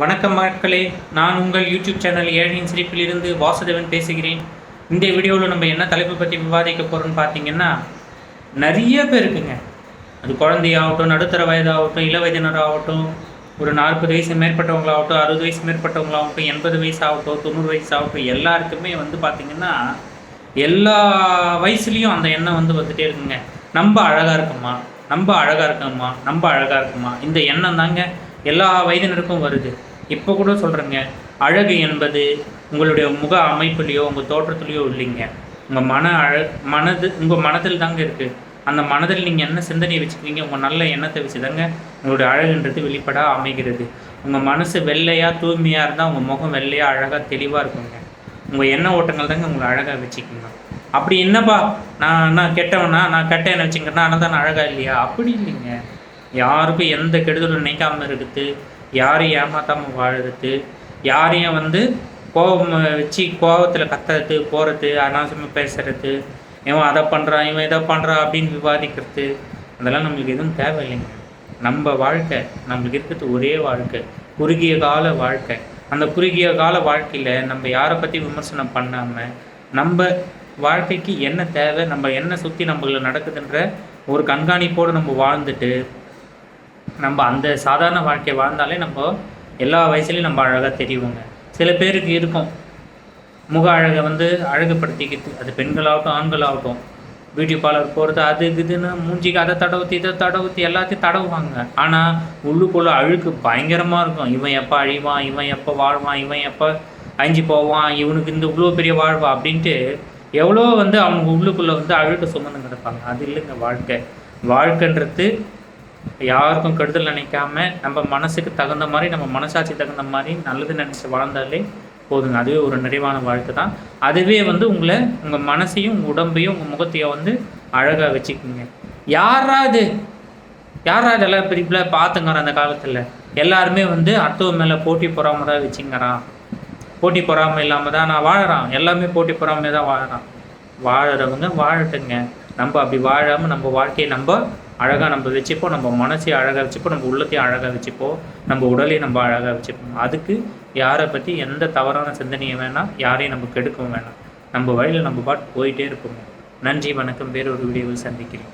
வணக்கம் மக்களே நான் உங்கள் யூடியூப் சேனல் ஏழையின் சிரிப்பிலிருந்து வாசுதேவன் பேசுகிறேன். இந்த வீடியோவில் நம்ம என்ன தலைப்பு பற்றி விவாதிக்க போகிறோம்னு பார்த்தீங்கன்னா நிறைய பேருக்குங்க அது குழந்தையாகட்டும் நடுத்தர வயதாகட்டும் இள வயதினராகட்டும் ஒரு நாற்பது வயசு மேற்பட்டவங்களாகட்டும் அறுபது வயசு மேற்பட்டவங்களாகட்டும் எண்பது வயசாகட்டும் தொண்ணூறு வயசாகட்டும் எல்லாருக்குமே வந்து பார்த்திங்கன்னா எல்லா வயசுலேயும் அந்த எண்ணம் வந்து வந்துகிட்டே இருக்குங்க. நம்ம அழகாக இருக்கோமா? நம்ம அழகாக இருக்கோமா? நம்ம அழகாக இருக்குமா? இந்த எண்ணம் தாங்க எல்லா வயதினருக்கும் வருது. இப்போ கூட சொல்கிறேங்க அழகு என்பது உங்களுடைய முக அமைப்புலேயோ உங்கள் தோற்றத்துலேயோ இல்லைங்க. உங்கள் மன அழ மனது உங்கள் மனதில் தாங்க இருக்குது அந்த மனதில் நீங்கள் என்ன சிந்தனையை வச்சுக்கிறீங்க உங்கள் நல்ல எண்ணத்தை வச்சு தாங்க உங்களுடைய அழகுன்றது வெளிப்படா அமைகிறது. உங்கள் மனசு வெள்ளையாக தூய்மையாக இருந்தால் உங்கள் முகம் வெள்ளையாக அழகாக தெளிவாக இருக்குங்க. உங்கள் எண்ண ஓட்டங்கள் தாங்க உங்களை அழகாக வச்சுக்கோங்க. அப்படி என்னப்பா? நான் நான் கெட்டவனா? நான் கெட்ட எண்ணெய் வச்சுக்கிறேன்னா ஆனால் தான் அழகாக இல்லையா? அப்படி இல்லைங்க. யாருக்கும் எந்த கெடுதலும் நினைக்காம இருக்குது யாரையும் ஏமாற்றாமல் வாழறது யாரையும் வந்து கோபம் வச்சு கோபத்தில் கத்துறது போகிறது அனாவசியமாக பேசுறது இவன் அதை பண்ணுறான் இவன் இதை பண்ணுறான் அப்படின்னு விவாதிக்கிறது அதெல்லாம் நம்மளுக்கு எதுவும் தேவையில்லைங்க. நம்ம வாழ்க்கை நம்மளுக்கு இருக்கிறது ஒரே வாழ்க்கை குறுகிய கால வாழ்க்கை. அந்த குறுகிய கால வாழ்க்கையில் நம்ம யாரை பற்றி விமர்சனம் பண்ணாமல் நம்ம வாழ்க்கைக்கு என்ன தேவை நம்ம என்ன சுற்றி நம்மள நடக்குதுன்ற ஒரு கண்காணிப்போடு நம்ம வாழ்ந்துட்டு நம்ம அந்த சாதாரண வாழ்க்கையை வாழ்ந்தாலே நம்ம எல்லா வயசுலேயும் நம்ம அழகாக தெரியுவோங்க சில பேருக்கு இருக்கும். முக அழகை வந்து அழகுப்படுத்திக்கிட்டு அது பெண்களாகட்டும் ஆண்களாகட்டும் பியூட்டி பார்லர் போகிறது அது இதுன்னு மூஞ்சிக்கு அதை தடவுத்தி இதை தடவுத்தி எல்லாத்தையும் தடவுவாங்க. ஆனால் உள்ளுக்குள்ளே அழுக்கு பயங்கரமாக இருக்கும். இவன் எப்போ அழிவான் இவன் எப்போ வாழ்வான் இவன் எப்போ அழிஞ்சு போவான் இவனுக்கு இந்த இவ்வளோ பெரிய வாழ்வா அப்படின்ட்டு எவ்வளோ வந்து அவங்க உள்ளுக்குள்ளே வந்து அழுக்கு சுமந்து கிடப்பாங்க. அது இல்லைங்க வாழ்க்கை. வாழ்க்கைன்றது யாருக்கும் கெடுதல் நினைக்காம நம்ம மனசுக்கு தகுந்த மாதிரி நம்ம மனசாட்சி தகுந்த மாதிரி நல்லது நினச்சி வாழ்ந்தாலே போதுங்க. அதுவே ஒரு நிறைவான வாழ்க்கை தான். அதுவே வந்து உங்களை உங்கள் மனசையும் உடம்பையும் உங்கள் முகத்தையும் வந்து அழகாக வச்சுக்கோங்க. யாராவது யாராவது எல்லாம் பெரிய பார்த்துங்கிறான் அந்த காலத்தில். எல்லாருமே வந்து அடுத்தவ மேலே போட்டி பொறாமல் தான் வச்சுங்கிறான் போட்டி பொறாமல் இல்லாமல் தான் நான் வாழறான். எல்லாமே போட்டி பொறாமை தான் வாழறான். வாழறவங்க வாழட்டுங்க. நம்ம அப்படி வாழாமல் நம்ம வாழ்க்கையை நம்ம அழகாக நம்ம வச்சுப்போம் நம்ம மனசையும் அழகாக வச்சுப்போம் நம்ம உள்ளத்தையும் அழகாக வச்சுப்போம் நம்ம உடலையும் நம்ம அழகாக வச்சுப்போம் அதுக்கு யாரை பற்றி எந்த தவறான சிந்தனையும் வேணாம் யாரையும் நம்ம கெடுக்கவும் வேணாம். நம்ம வழியில் நம்ம பாட்டு போயிட்டே இருப்போம். நன்றி வணக்கம். வேறொரு ஒரு வீடியோவில் சந்திக்கிறேன்.